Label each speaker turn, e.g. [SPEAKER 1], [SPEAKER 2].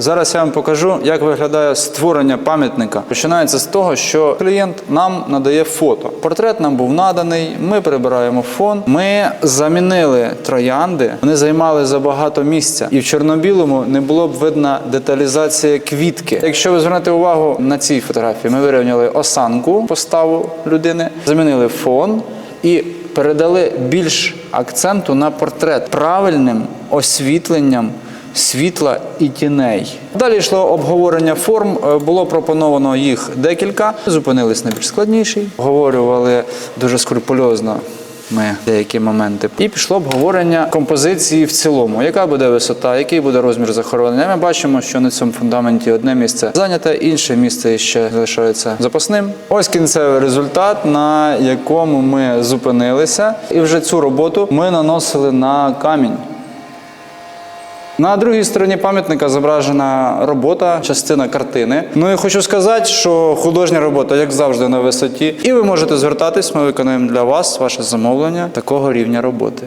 [SPEAKER 1] Зараз я вам покажу, як виглядає створення пам'ятника. Починається з того, що клієнт нам надає фото. Портрет нам був наданий. Ми прибираємо фон. Ми замінили троянди. Вони займали забагато місця, і в чорно-білому не було б видна деталізація квітки. Якщо ви звернете увагу на цій фотографії, ми вирівняли осанку поставу людини, замінили фон і передали більш акценту на портрет правильним освітленням світла і тіней. Далі йшло обговорення форм. Е, Було пропоновано їх декілька. Зупинились на більш складніший. Обговорювали дуже скрупульозно. Ми деякі моменти. І пішло обговорення композиції в цілому. Яка буде висота, який буде розмір захоронення? Ми бачимо, що на цьому фундаменті одне місце зайняте, інше місце ще залишається запасним. Ось кінцевий результат, на якому ми зупинилися, і вже цю роботу ми наносили на камінь. На другій стороні пам'ятника зображена робота, частина картини. Ну і хочу сказати, що художня робота, як завжди, на висоті. І ви можете звертатись, ми виконуємо для вас ваше замовлення такого рівня роботи.